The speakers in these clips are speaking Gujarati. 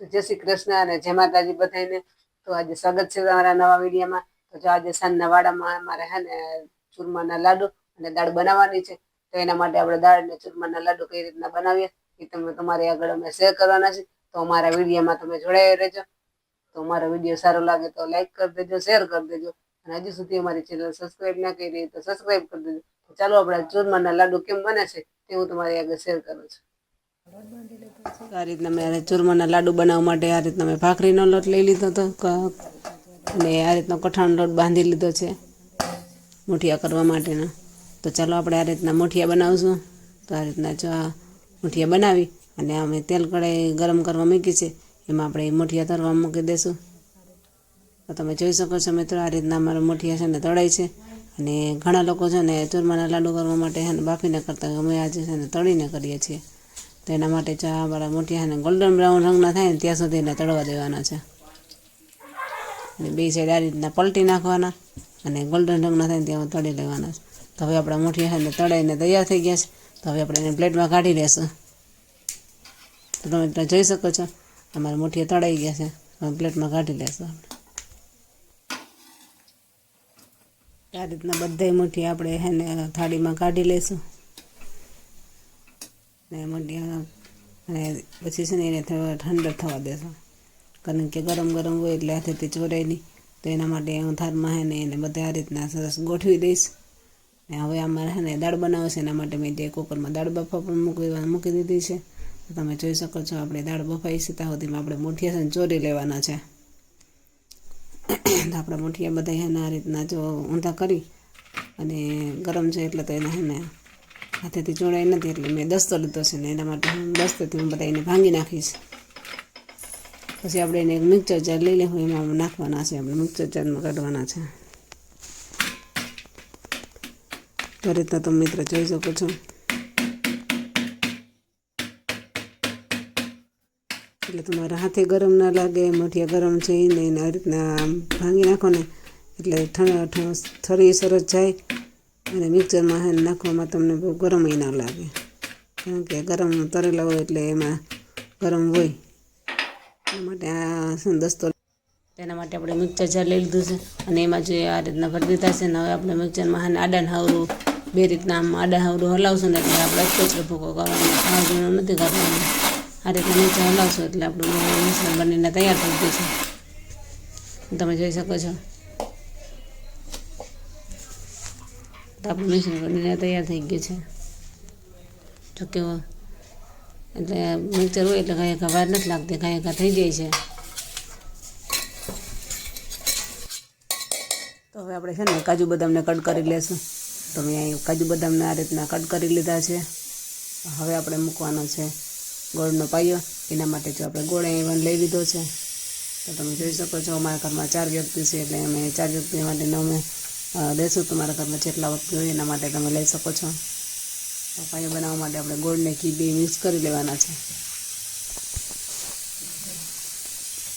જય શ્રી કૃષ્ણ અને જય માતાજી બધાને તો આજે સ્વાગત છે તમારા નવા વિડીયોમાં. તો જો આજે સાંજના વાડામાં અમારે હે ને ચૂરમાના લાડુ અને દાળ બનાવવાની છે, તો એના માટે આપણે દાળ અને ચૂરમાના લાડુ કઈ રીતના બનાવીએ એ તમે તમારી આગળ અમે શેર કરવાના છે. તો અમારા વિડીયોમાં તમે જોડાઈ રહેજો. તો અમારો વીડિયો સારો લાગે તો લાઈક કરી દેજો શેર કરી દેજો. અને હજી સુધી અમારી ચેનલ સબસ્ક્રાઈબ ના કરી તો સબસ્ક્રાઈબ કરી દેજો. ચાલો આપણે ચૂરમાના લાડુ કેમ બને છે તે હું તમારી આગળ શેર કરું છું. આ રીતના મેં ચૂરમાના લાડુ બનાવવા માટે આ રીતના મેં ભાખરીનો લોટ લઈ લીધો હતો અને આ રીતનો કઠાણનો લોટ બાંધી લીધો છે મુઠિયા કરવા માટેના. તો ચાલો આપણે આ રીતના મુઠિયા બનાવશું. તો આ રીતના જો આ મુઠિયા બનાવી અને અમે તેલ કઢાઈ ગરમ કરવા મૂકી છે. એમાં આપણે મુઠિયા તરવા મૂકી દઈશું તો તમે જોઈ શકો છો મિત્રો, આ રીતના અમારા મુઠિયા છે ને તળાય છે. અને ઘણા લોકો છે ને ચૂરમાના લાડુ કરવા માટે છે ને બાફીને કરતા. અમે આજે છે ને તળીને કરીએ છીએ. તો એના માટે ચા વાળા મોટિયા છે ગોલ્ડન બ્રાઉન રંગના થાય ને ત્યાં સુધી એને તળવા દેવાના છે. અને બે સાઈડ આ રીતના પલટી નાખવાના અને ગોલ્ડન રંગના થાય ને ત્યાં તળી લેવાના છે. તો હવે આપણા મોટી હાને તળાઈને તૈયાર થઈ ગયા છે. તો હવે આપણે એને પ્લેટમાં કાઢી લેશું. તો તમે ત્યાં જોઈ શકો છો, અમારા મોઠીએ તળાઈ ગયા છે. હવે પ્લેટમાં કાઢી લેશું આપણે. આ રીતના બધાય મુઠ્ઠી આપણે હેને થાળીમાં કાઢી લઈશું ને મુઠ્ઠી અને પછી છે ને એને થોડા ઠંડક થવા દેશો કારણ કે ગરમ ગરમ હોય એટલે હાથેથી ચોરાય નહીં. તો એના માટે હું થારમાં હે ને એને બધે આ રીતના સરસ ગોઠવી દઈશ. ને હવે અમારે હે ને દાળ બનાવશે એના માટે મેં જે કુકરમાં દાળ બફા પણ મૂકી મૂકી દીધી છે. તો તમે જોઈ શકો છો, આપણે દાળ બફાઈ છે, ત્યાં સુધીમાં આપણે મુઠિયા છે ને ચોરી લેવાના છે. તો આપણા મુઠિયા બધા આ રીતના જો ઊંધા કરી અને ગરમ છે એટલે તો એને હે ને હાથેથી જોડાઈ નથી એટલે મેં દસ્તો લીધો છે ને એના માટે હું દસ્તોથી હું બધા એને ભાંગી નાખીશ. પછી આપણે એને એક મિક્સર જાર લઈ લેવું, એમાં નાખવાના છે, આપણે મિક્સર જારમાં કાઢવાના છે. તો તમે મિત્ર જોઈ શકો છો. એટલે તમારા હાથે ગરમ ના લાગે, મઠિયા ગરમ છે ને એને રીતના ભાંગી નાખો ને, એટલે ઠંડા થરી સરસ જાય. અને મિક્સરમાં નાખવામાં તમને બહુ ગરમ ના લાગે. કારણ કે ગરમ તરેલા હોય એટલે એમાં ગરમ હોય. એના માટે આ શું દસ્તો તેના માટે આપણે મિક્સર જાર લઈ લીધું છે. અને એમાં જે આ રીતના ભરી દીધા છે ને હવે આપણે મિક્સરમાં હાને આડાને હાવરું, બે રીતના આમ આડા હાવરું હલાવશું ને એટલે આપણે કચરો ભૂકો કરવાનો. હાવરું નથી કરવાનું. આ રીતના મિક્સર હલાવશો એટલે આપણું મિશ્રણ બનીને તૈયાર થઈ જશે તમે જોઈ શકો છો. તો આપણું મિશ્રણ તૈયાર થઈ ગયું છે. જો કેવો એટલે મિક્સર હોય એટલે કાંઈ વાર નથી લાગતી, કાંઈ થઈ જાય છે. તો હવે આપણે છે ને કાજુ બદામને કટ કરી લેશું. તો મેં અહીં કાજુ બદામને આ રીતના કટ કરી લીધા છે. હવે આપણે મૂકવાનો છે ગોળનો પાયો. એના માટે જો આપણે ગોળ અહીં લઈ લીધો છે. તો તમે જોઈ શકો છો અમારા ઘરમાં ચાર વ્યક્તિ છે એટલે અમે ચાર વ્યક્તિ માટેનો અમે દેશું તમારા ઘરમાં જેટલા વખત હોય એના માટે તમે લઈ શકો છો. તો પાયો બનાવવા માટે આપણે ગોળને ઘી બે મિક્સ કરી લેવાના છે.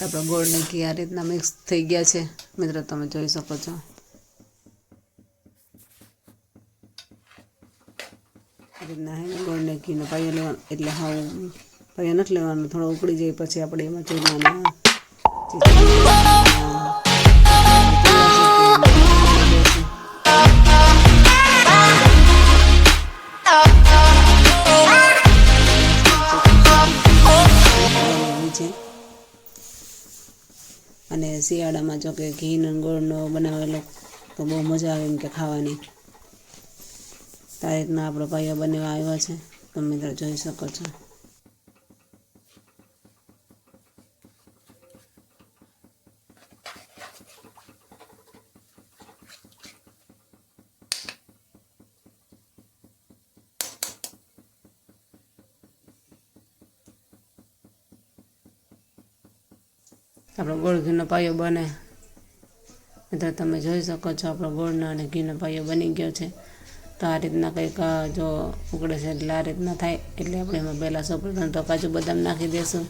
આપણે ગોળને ઘી આ રીતના મિક્સ થઈ ગયા છે. મિત્રો, તમે જોઈ શકો છો. આ રીતના ગોળને ઘીનો પાયો લેવાનો, એટલે હા પાયો નથી લેવાનો, થોડો ઉકળી જાય પછી આપણે એમાં ચૂરમાના શિયાળામાં જો કે ઘીનો ગોળનો બનાવેલો, તો બહુ મજા આવે એમ કે ખાવાની. તારીખના આપણો પાયો બનવા આવ્યો છે. તમે મિત્રો જોઈ શકો છો. આપણો ગોળ ઘીનો પાયો બને. મિત્રો, તમે જોઈ શકો છો આપણો ગોળનો અને ઘીનો પાયો બની ગયો છે. તો આ રીતના કંઈક જો ઉકળે છે એટલે આ રીતના થાય. એટલે આપણે એમાં પહેલાં સૌપ્રથમ તો કાજુ બદામ નાખી દઈશું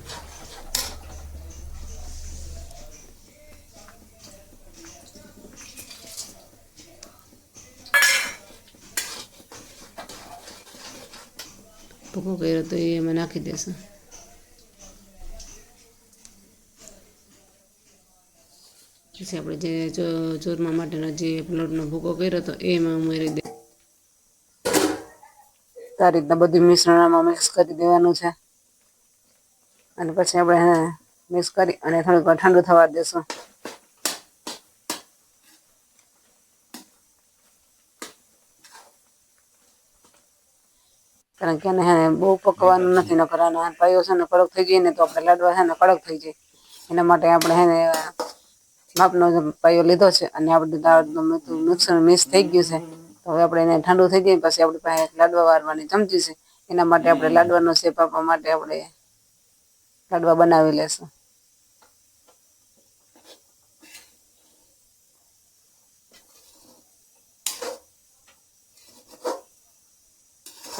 ભૂકો કર્યો તો એ એમાં નાખી દઈશું પછી આપણે જે ચોરમા માટેનો જે પ્લોટનો ભૂકો કર્યો હતો, એમાં ઉમેરી દે આ રીતના બધું મિશ્રણમાં મિક્સ કરી દેવાનું છે. અને પછી આપણે મિક્સ કરી અને થોડીક ઠંડુ થવા દેશું. કારણ કે એને બહુ પકવાનું નથી ન કરવાનું પાયો છે ને કડક થઈ જાય ને તો આપણે લાડવા છે ને કડક થઈ જાય. એના માટે આપણે હે ને માપનો પાયો લીધો છે અને આપણે નુકસાન મિસ થઈ ગયું છે. તો હવે આપણે એને ઠંડુ થઈ જાય પછી આપણી પાસે લાડવા વારવાની ચમચી છે. એના માટે આપણે લાડવાનો શેપ આપવા માટે આપણે લાડવા બનાવી લેશું.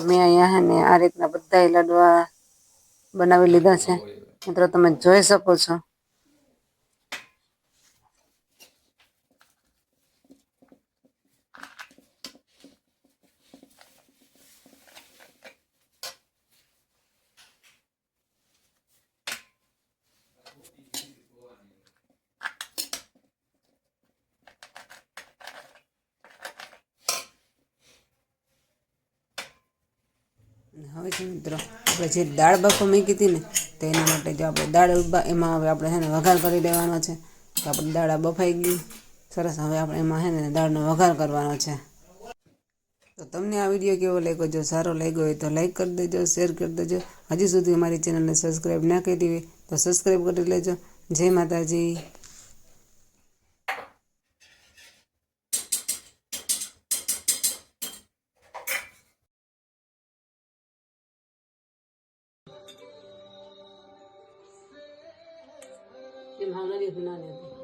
મેં અહીંયા ને આ રીતના બધા લાડવા બનાવી લીધા છે. મિત્રો, તમે જોઈ શકો છો. હવે છે મિત્રો, આપણે જે દાળ બાફવા મૂકી હતી ને, તો એના માટે જો આપણે દાળ એમાં હવે આપણે છે ને વઘાર કરી દેવાનો છે. તો આપણે દાળ બફાઈ ગઈ. સરસ, હવે આપણે એમાં છે ને દાળનો વઘાર કરવાનો છે. તો તમને આ વીડિયો કેવો લાગ્યો? જો સારો લાગ્યો હોય તો લાઈક કરી દેજો, શેર કરી દેજો. હજી સુધી અમારી ચેનલને સબસ્ક્રાઈબ ના કરી હોય તો સબસ્ક્રાઈબ કરી લેજો. જય માતાજી. એમ હા નથી